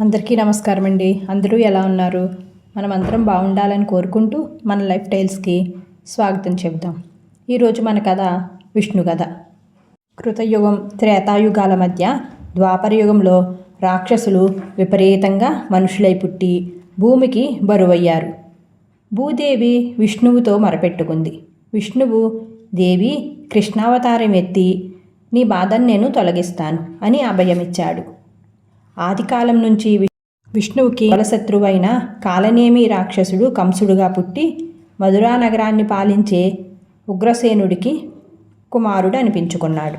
అందరికీ నమస్కారం అండి అందరూ ఎలా ఉన్నారు? మనం అందరం బాగుండాలని కోరుకుంటూ మన లైఫ్ టైల్స్కి స్వాగతం చెబుదాం. ఈరోజు మన కథ విష్ణు కథ. కృతయుగం త్రేతాయుగాల మధ్య ద్వాపర యుగంలో రాక్షసులు విపరీతంగా మనుషులై పుట్టి భూమికి బరువయ్యారు. భూదేవి విష్ణువుతో మరపెట్టుకుంది. విష్ణువు దేవి కృష్ణావతారం ఎత్తి నీ బాధను నేను తొలగిస్తాను అని అభయమిచ్చాడు. ఆదికాలం నుంచి విష్ణువుకి బలశత్రువైన కాలనేమి రాక్షసుడు కంసుడుగా పుట్టి మధురా నగరాన్ని పాలించే ఉగ్రసేనుడికి కుమారుడు అనిపించుకున్నాడు.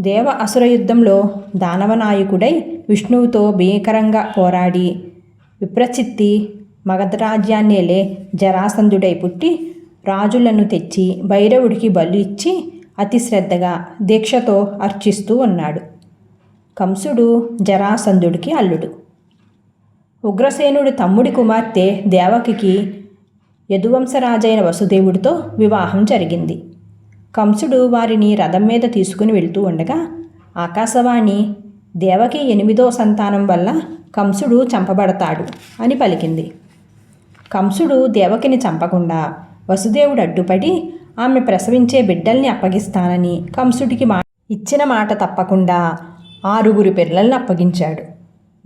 దేవ అసుర యుద్ధంలో దానవనాయకుడై విష్ణువుతో భీకరంగా పోరాడి విప్రచిత్తి మగధరాజ్యాన్నేలే జరాసంధుడై పుట్టి రాజులను తెచ్చి భైరవుడికి బలు ఇచ్చి అతి శ్రద్ధగా దీక్షతో అర్చిస్తూ ఉన్నాడు. కంసుడు జరాసంధుడికి అల్లుడు. ఉగ్రసేనుడి తమ్ముడి కుమార్తె దేవకికి యదువంశరాజైన వసుదేవుడితో వివాహం జరిగింది. కంసుడు వారిని రథం మీద తీసుకుని వెళ్తూ ఉండగా ఆకాశవాణి దేవకి ఎనిమిదో సంతానం వల్ల కంసుడు చంపబడతాడు అని పలికింది. కంసుడు దేవకిని చంపకుండా వసుదేవుడు అడ్డుపడి ఆమె ప్రసవించే బిడ్డల్ని అప్పగిస్తానని కంసుడికి మా ఇచ్చిన మాట తప్పకుండా ఆరుగురు పిల్లల్ని అప్పగించాడు.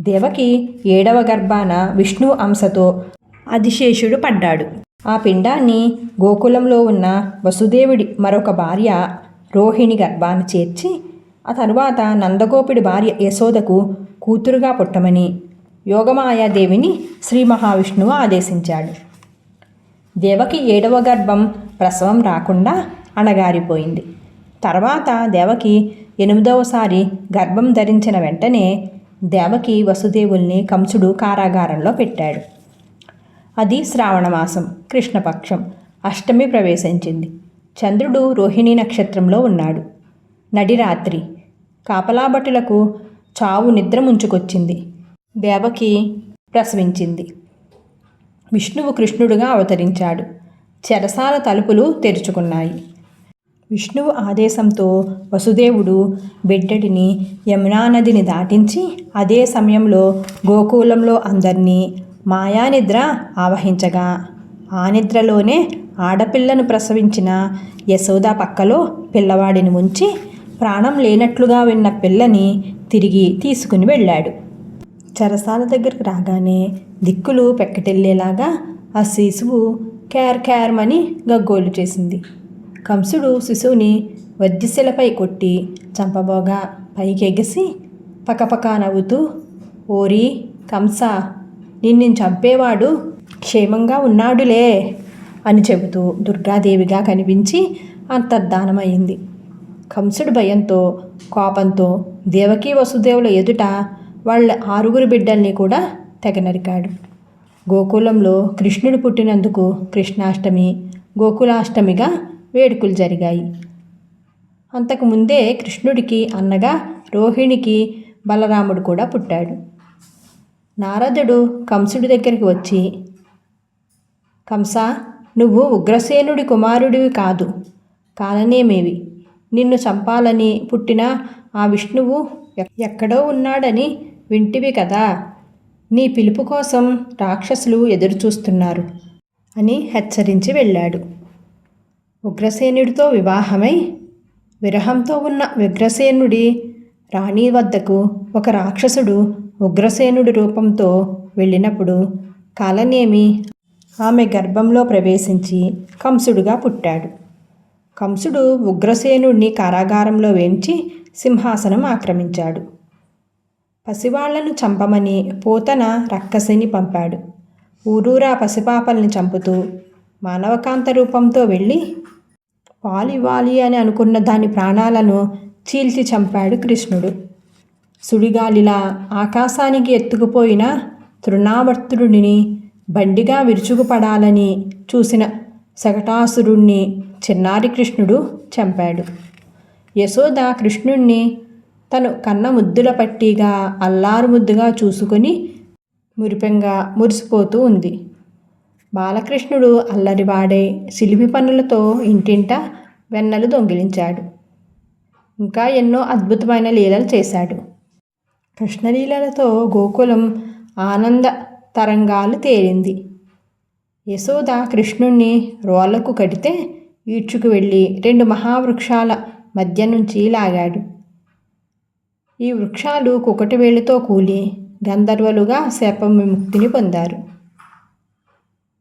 దేవకి ఏడవ గర్భాన విష్ణు అంశతో అధిశేషుడు పడ్డాడు. ఆ పిండాన్ని గోకులంలో ఉన్న వసుదేవుడి మరొక భార్య రోహిణి గర్భాన చేర్చి ఆ తరువాత నందగోపుడి భార్య యశోదకు కూతురుగా పుట్టమని యోగమాయాదేవిని శ్రీ మహావిష్ణువు ఆదేశించాడు. దేవకి ఏడవ గర్భం ప్రసవం రాకుండా అణగారిపోయింది. తర్వాత దేవకి ఎనిమిదవసారి గర్భం ధరించిన వెంటనే దేవకి వసుదేవుల్ని కంసుడు కారాగారంలో పెట్టాడు. అది శ్రావణమాసం కృష్ణపక్షం అష్టమి ప్రవేశించింది. చంద్రుడు రోహిణి నక్షత్రంలో ఉన్నాడు. నడిరాత్రి కాపలాభటులకు చావు నిద్ర ముంచుకొచ్చింది. దేవకి ప్రసవించింది. విష్ణువు కృష్ణుడుగా అవతరించాడు. చెరసాల తలుపులు తెరుచుకున్నాయి. విష్ణువు ఆదేశంతో వసుదేవుడు బిడ్డడిని యమునా నదిని దాటించి అదే సమయంలో గోకులంలో అందరినీ మాయానిద్ర ఆవహించగా. ఆ నిద్రలోనే ఆడపిల్లను ప్రసవించిన యశోద పక్కలో పిల్లవాడిని ఉంచి ప్రాణం లేనట్లుగా విన్న పిల్లని తిరిగి తీసుకుని వెళ్ళాడు. చెరసాల దగ్గరికి రాగానే దిక్కులు పెక్కటెళ్ళేలాగా ఆ శిశువు క్యార్ క్యార్మని గగ్గోలు చేసింది. కంసుడు శిశువుని వజ్రశిలపై కొట్టి చంపబోగా పైకెగిసి పకపకా నవ్వుతూ ఓరి కంస నిన్ను చంపేవాడు క్షేమంగా ఉన్నాడులే అని చెబుతూ దుర్గాదేవిగా కనిపించి అంతర్ధానమైంది కంసుడు భయంతో కోపంతో దేవకీ వసుదేవుల ఎదుట వాళ్ళ ఆరుగురు బిడ్డల్ని కూడా తెగ నరికాడు గోకులంలో కృష్ణుడు పుట్టినందుకు కృష్ణాష్టమి గోకులాష్టమిగా వేడుకలు జరిగాయి. అంతకుముందే కృష్ణుడికి అన్నగా రోహిణికి బలరాముడు కూడా పుట్టాడు. నారదుడు కంసుడి దగ్గరికి వచ్చి కంస నువ్వు ఉగ్రసేనుడి కుమారుడివి కాదు. కాలనేమేవి? నిన్ను చంపాలని పుట్టిన ఆ విష్ణువు ఎక్- ఎక్కడో ఉన్నాడని వింటివి కదా. నీ పిలుపు కోసం రాక్షసులు ఎదురుచూస్తున్నారు అని హెచ్చరించి వెళ్ళాడు. ఉగ్రసేనుడితో వివాహమై విరహంతో ఉన్న ఉగ్రసేనుడి రాణి వద్దకు ఒక రాక్షసుడు ఉగ్రసేనుడి రూపంతో వెళ్ళినప్పుడు కాలనేమి ఆమె గర్భంలో ప్రవేశించి కంసుడుగా పుట్టాడు. కంసుడు ఉగ్రసేనుడిని కారాగారంలో వేంచి సింహాసనం ఆక్రమించాడు. పసివాళ్ళను చంపమని పోతన రక్కసిని పంపాడు. ఊరూరా పసిపాపల్ని చంపుతూ మానవకాంత రూపంతో వెళ్ళి పాలు ఇవ్వాలి అని అనుకున్న దాని ప్రాణాలను చీల్చి చంపాడు కృష్ణుడు. సుడిగాలిలా ఆకాశానికి ఎత్తుకుపోయిన తృణావర్తుడిని బండిగా విరుచుకుపడాలని చూసిన శకటాసురుణ్ణి చిన్నారి కృష్ణుడు చంపాడు. యశోద కృష్ణుణ్ణి తను కన్న ముద్దుల పట్టిగా అల్లారు ముద్దుగా చూసుకొని మురిపెంగా మురిసిపోతూ ఉంది. బాలకృష్ణుడు అల్లరివాడే సిలిపి పనులతో ఇంటింట వెన్నలు దొంగిలించాడు. ఇంకా ఎన్నో అద్భుతమైన లీలలు చేశాడు. కృష్ణలీలలతో గోకులం ఆనంద తరంగాలు తేలింది. యశోద కృష్ణుణ్ణి రోళ్ళకు కడితే ఈడ్చుకు వెళ్ళి రెండు మహావృక్షాల మధ్య నుంచి లాగాడు. ఈ వృక్షాలు కుకటి వేలుతో కూలి గంధర్వలుగా శాపం విముక్తిని పొందారు.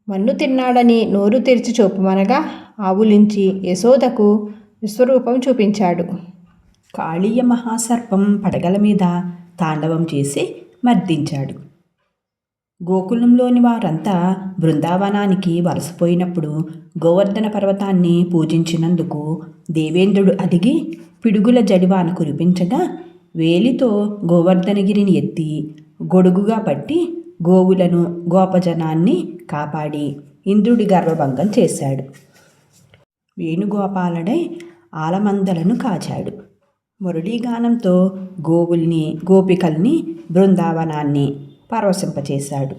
మన్ను తిన్నాడని నోరు తెరిచి చూపమనగా ఆవులించి యశోదకు విశ్వరూపం చూపించాడు. కాళీయ మహాసర్పం పడగల మీద తాండవం చేసి మర్దించాడు. గోకులంలోని వారంతా బృందావనానికి వలసపోయినప్పుడు గోవర్ధన పర్వతాన్ని పూజించినందుకు దేవేంద్రుడు అడిగి పిడుగుల జడివాన కురిపించగా వేలితో గోవర్ధనగిరిని ఎత్తి గొడుగుగా పట్టి గోవులను గోపజనాన్ని కాపాడి ఇంద్రుడి గర్వభంగం చేశాడు. వేణుగోపాలుడై ఆలమందలను కాచాడు. మురళీగానంతో గోవుల్ని గోపికల్ని బృందావనాన్ని పరవశింపచేశాడు.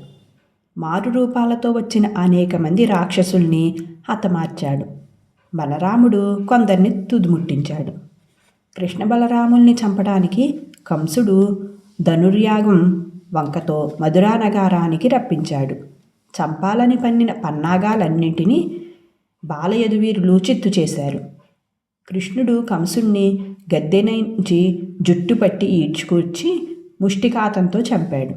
మారు రూపాలతో వచ్చిన అనేక మంది రాక్షసుల్ని హతమార్చాడు. బలరాముడు కొందరిని తుదుముట్టించాడు. కృష్ణ బలరాముల్ని చంపడానికి కంసుడు ధనుర్యాగం వంకతో మధురానగారానికి రప్పించాడు. చంపాలని పన్నిన పన్నాగాలన్నింటినీ బాలయదువీరులు చిత్తు చేశారు. కృష్ణుడు కంసుణ్ణి గద్దెనుంచి జుట్టు పట్టి ఈడ్చుకొచ్చి ముష్టికాతంతో చంపాడు.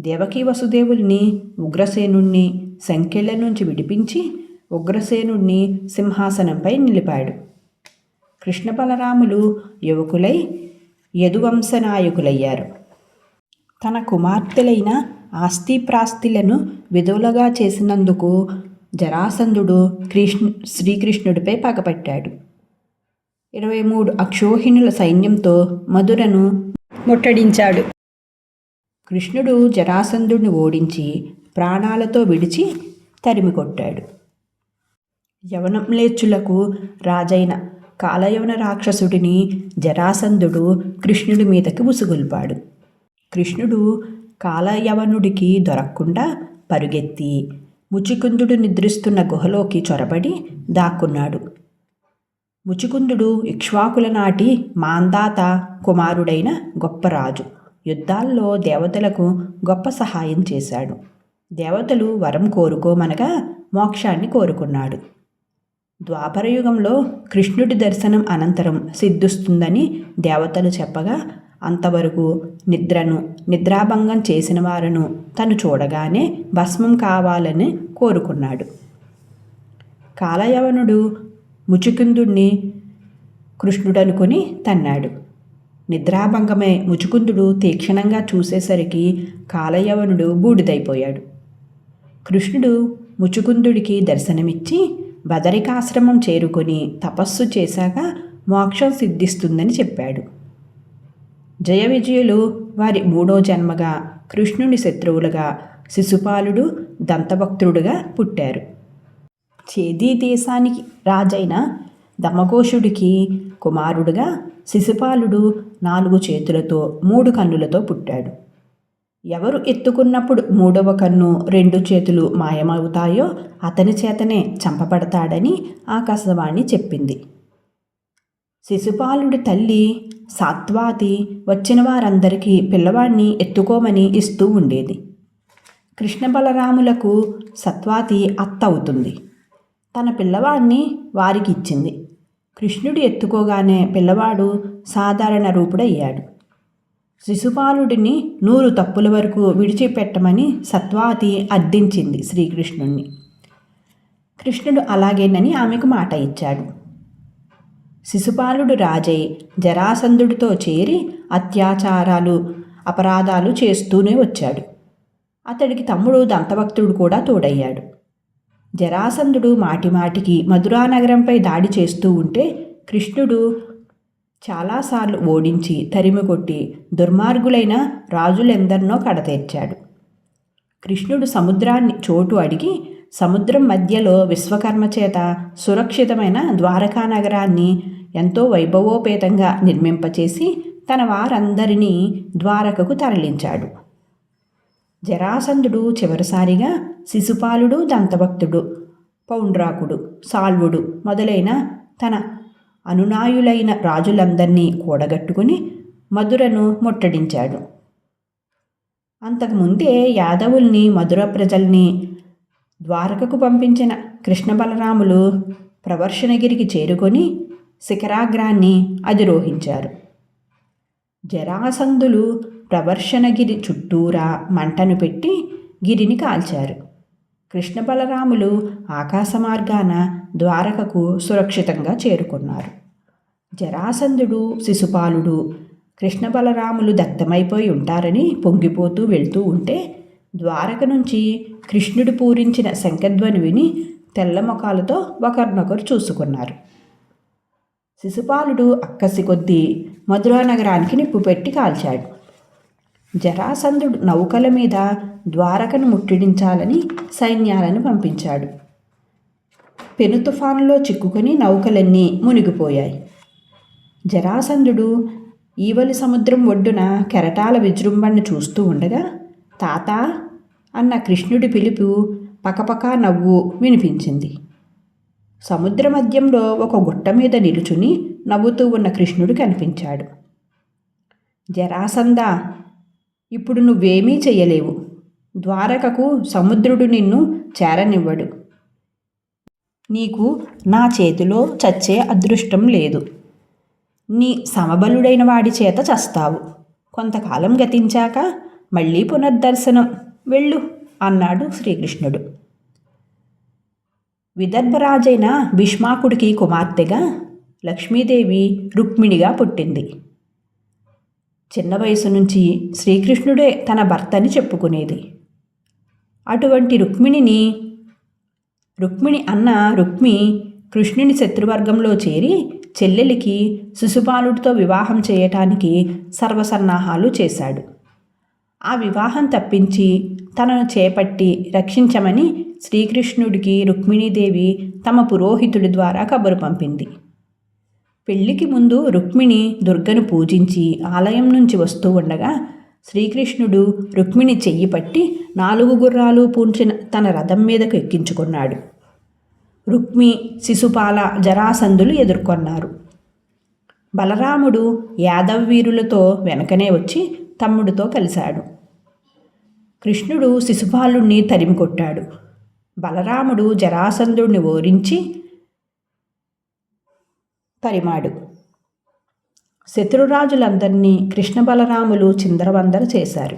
దేవకీ వసుదేవుల్ని ఉగ్రసేనుణ్ణి సంఖ్యల నుంచి విడిపించి ఉగ్రసేనుణ్ణి సింహాసనంపై నిలిపాడు. కృష్ణ బలరాములు యువకులై యదువంశనాయకులయ్యారు. తన కుమార్తెలైన ఆస్తిప్రాస్తిలను విధులుగా చేసినందుకు జరాసంధుడు కృష్ణ శ్రీకృష్ణుడిపై పగపట్టాడు ఇరవై మూడు అక్షోహిణుల సైన్యంతో మధురను ముట్టడించాడు. కృష్ణుడు జరాసంధుడిని ఓడించి ప్రాణాలతో విడిచి తరిమి కొట్టాడు. యవనంలేచులకు రాజైన కాలయవన రాక్షసుడిని జరాసంధుడు కృష్ణుడి మీదకి ఉసుగొల్పాడు. కృష్ణుడు కాలయవనుడికి దొరకకుండా పరుగెత్తి ముచికుందుడు నిద్రిస్తున్న గుహలోకి చొరబడి దాక్కున్నాడు. ముచికుందుడు ఇక్ష్వాకుల నాటి మాందాత కుమారుడైన గొప్ప రాజు. యుద్ధాల్లో దేవతలకు గొప్ప సహాయం చేశాడు. దేవతలు వరం కోరుకోమనగా మోక్షాన్ని కోరుకున్నాడు. ద్వాపరయుగంలో కృష్ణుడి దర్శనం అనంతరం సిద్ధిస్తుందని దేవతలు చెప్పగా అంతవరకు నిద్రను నిద్రాభంగం చేసిన వారును తను చూడగానే భస్మం కావాలని కోరుకున్నాడు. కాలయవనుడు ముచుకుందుణ్ణి కృష్ణుడనుకుని తన్నాడు. నిద్రాభంగమే ముచుకుందుడు తీక్షణంగా చూసేసరికి కాలయవనుడు బూడిదైపోయాడు. కృష్ణుడు ముచుకుందుడికి దర్శనమిచ్చి బదరికాశ్రమం చేరుకొని తపస్సు చేశాక మోక్షం సిద్ధిస్తుందని చెప్పాడు. జయ విజయులు వారి మూడో జన్మగా కృష్ణుని శత్రువులుగా శిశుపాలుడు దంతభక్తుడుగా పుట్టారు. చేదీ దేశానికి రాజైన దమఘోషుడికి కుమారుడుగా శిశుపాలుడు నాలుగు చేతులతో మూడు కన్నులతో పుట్టాడు. ఎవరు ఎత్తుకున్నప్పుడు మూడవ కన్ను రెండు చేతులు మాయమవుతాయో అతని చేతనే చంపబడతాడని ఆకాశవాణి చెప్పింది. శిశుపాలుడి తల్లి సాత్వాతి వచ్చిన వారందరికీ పిల్లవాడిని ఎత్తుకోమని ఇస్తూ ఉండేది. కృష్ణ బలరాములకు సత్వాతి అత్త అవుతుంది. తన పిల్లవాడిని వారికి ఇచ్చింది. కృష్ణుడు ఎత్తుకోగానే పిల్లవాడు సాధారణ రూపుడయ్యాడు. శిశుపాలుడిని నూరు తప్పుల వరకు విడిచిపెట్టమని సత్వాతి అర్థించింది శ్రీకృష్ణుణ్ణి. కృష్ణుడు అలాగేనని ఆమెకు మాట ఇచ్చాడు. శిశుపాలుడు రాజై జరాసంధుడితో చేరి అత్యాచారాలు అపరాధాలు చేస్తూనే వచ్చాడు. అతడికి తమ్ముడు దంతభక్తుడు కూడా తోడయ్యాడు. జరాసంధుడు మాటిమాటికి మధురానగరంపై దాడి చేస్తూ ఉంటే కృష్ణుడు చాలాసార్లు ఓడించి తరిమి కొట్టి దుర్మార్గులైన రాజులెందరినో కడతీర్చాడు. కృష్ణుడు సముద్రాన్ని చోటు అడిగి సముద్రం మధ్యలో విశ్వకర్మ చేత సురక్షితమైన ద్వారకా నగరాన్ని ఎంతో వైభవోపేతంగా నిర్మింపచేసి తన వారందరినీ ద్వారకకు తరలించాడు. జరాసంధుడు చివరిసారిగా శిశుపాలుడు దంతభక్తుడు పౌండ్రాకుడు సాల్వుడు మొదలైన తన అనునాయులైన రాజులందరినీ కూడగట్టుకుని మధురను ముట్టడించాడు. అంతకుముందే యాదవుల్ని మధుర ప్రజల్ని ద్వారకకు పంపించిన కృష్ణ బలరాములు ప్రవర్షణగిరికి చేరుకొని శిఖరాగ్రాన్ని అధిరోహించారు. జరాసంధులు ప్రవర్షణగిరి చుట్టూరా మంటను పెట్టి గిరిని కాల్చారు. కృష్ణ బలరాములు ఆకాశ మార్గాన ద్వారకకు సురక్షితంగా చేరుకున్నారు. జరాసంధుడు శిశుపాలుడు కృష్ణ బలరాములు దగ్ధమైపోయి ఉంటారని పొంగిపోతూ వెళ్తూ ఉంటే ద్వారక నుంచి కృష్ణుడు పూరించిన శంఖధ్వని విని తెల్ల ముఖాలతో ఒకరినొకరు చూసుకున్నారు. శిశుపాలుడు అక్కసి కొద్దీ మధురా నగరానికి నిప్పు పెట్టి కాల్చాడు. జరాసంధుడు నౌకల మీద ద్వారకను ముట్టడించాలని సైన్యాలను పంపించాడు. పెను తుఫానులో చిక్కుకొని నౌకలన్నీ మునిగిపోయాయి. జరాసంధుడు ఈవలి సముద్రం ఒడ్డున కెరటాల విజృంభణను చూస్తూ ఉండగా తాత అన్న కృష్ణుడి పిలుపు పకపకా నవ్వు వినిపించింది. సముద్ర మధ్యంలో ఒక గుట్ట మీద నిలుచుని నవ్వుతూ ఉన్న కృష్ణుడు కనిపించాడు. జరాసంద ఇప్పుడు నువ్వేమీ చెయ్యలేవు. ద్వారకకు సముద్రుడు నిన్ను చేరనివ్వడు. నీకు నా చేతిలో చచ్చే అదృష్టం లేదు. నీ సమబలుడైన వాడి చేత చస్తావు. కొంతకాలం గతించాక మళ్ళీ పునర్దర్శనం. వెళ్ళు అన్నాడు శ్రీకృష్ణుడు. విదర్భరాజైన భీష్మాకుడికి కుమార్తెగా లక్ష్మీదేవి రుక్మిణిగా పుట్టింది. చిన్న వయసు నుంచి శ్రీకృష్ణుడే తన భర్తని చెప్పుకునేది. అటువంటి రుక్మిణిని రుక్మిణి అన్న రుక్మి కృష్ణుని శత్రువర్గంలో చేరి చెల్లెలికి శిశుపాలుడితో వివాహం చేయటానికి సర్వసన్నాహాలు చేశాడు. ఆ వివాహం తప్పించి తనను చేపట్టి రక్షించమని శ్రీకృష్ణుడికి రుక్మిణీదేవి తమ పురోహితుడి ద్వారా కబురు పంపింది. పెళ్ళికి ముందు రుక్మిణి దుర్గను పూజించి ఆలయం నుంచి వస్తూ ఉండగా శ్రీకృష్ణుడు రుక్మిణి చెయ్యి పట్టి నాలుగు గుర్రాలు పూంచిన తన రథం మీదకు ఎక్కించుకున్నాడు. రుక్మి శిశుపాల జరాసంధులు ఎదుర్కొన్నారు. బలరాముడు యాదవీరులతో వెనకనే వచ్చి తమ్ముడితో కలిశాడు. కృష్ణుడు శిశుపాలుణ్ణి తరిమి కొట్టాడు బలరాముడు జరాసంధుడిని ఓరించి తరిమాడు. శత్రురాజులందరినీ కృష్ణ బలరాములు చిందరవందర చేశారు.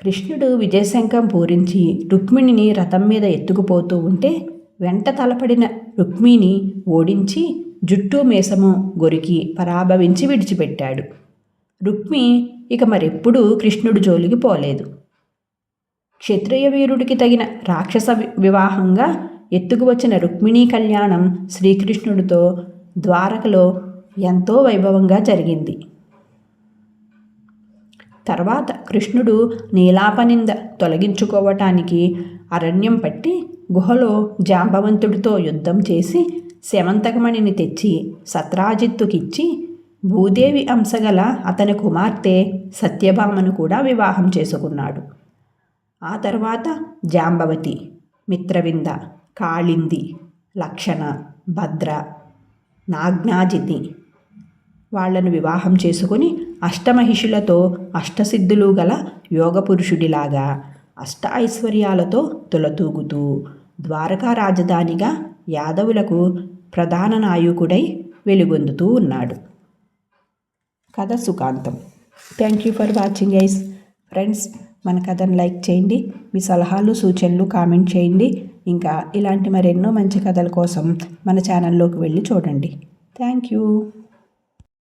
కృష్ణుడు విజయశంఖం పూరించి రుక్మిణిని రథం మీద ఎత్తుకుపోతూ ఉంటే వెంట తలపడిన రుక్మిణి ఓడించి జుట్టు మేసము గొరికి పరాభవించి విడిచిపెట్టాడు. రుక్మి ఇక మరెప్పుడూ కృష్ణుడు జోలికి పోలేదు. క్షత్రియ వీరుడికి తగిన రాక్షస వివాహంగా ఎత్తుకు వచ్చిన రుక్మిణీ కళ్యాణం శ్రీకృష్ణుడితో ద్వారకలో ఎంతో వైభవంగా జరిగింది. తర్వాత కృష్ణుడు నీలాపనింద తొలగించుకోవటానికి అరణ్యం పట్టి గుహలో జాంబవంతుడితో యుద్ధం చేసి శమంతకమణిని తెచ్చి సత్రాజిత్తుకిచ్చి భూదేవి అంశగల అతని కుమార్తె సత్యభామను కూడా వివాహం చేసుకున్నాడు. ఆ తర్వాత జాంబవతి మిత్రవింద కాళింది లక్షణ భద్ర నాగ్నాజితి వాళ్ళను వివాహం చేసుకుని అష్టమహిషులతో అష్టసిద్ధులు గల యోగపురుషుడిలాగా అష్ట ఐశ్వర్యాలతో తులతూగుతూ ద్వారకా రాజధానిగా యాదవులకు ప్రధాన నాయకుడై వెలుగొందుతూ ఉన్నాడు. కథ సుఖాంతం. థ్యాంక్ యూ ఫర్ వాచింగ్ ఐస్ ఫ్రెండ్స్ మన కథను లైక్ చేయండి మీ సలహాలు సూచనలు కామెంట్ చేయండి. ఇంకా ఇలాంటి మరెన్నో మంచి కథల కోసం మన ఛానల్లోకి వెళ్ళి చూడండి. Thank you.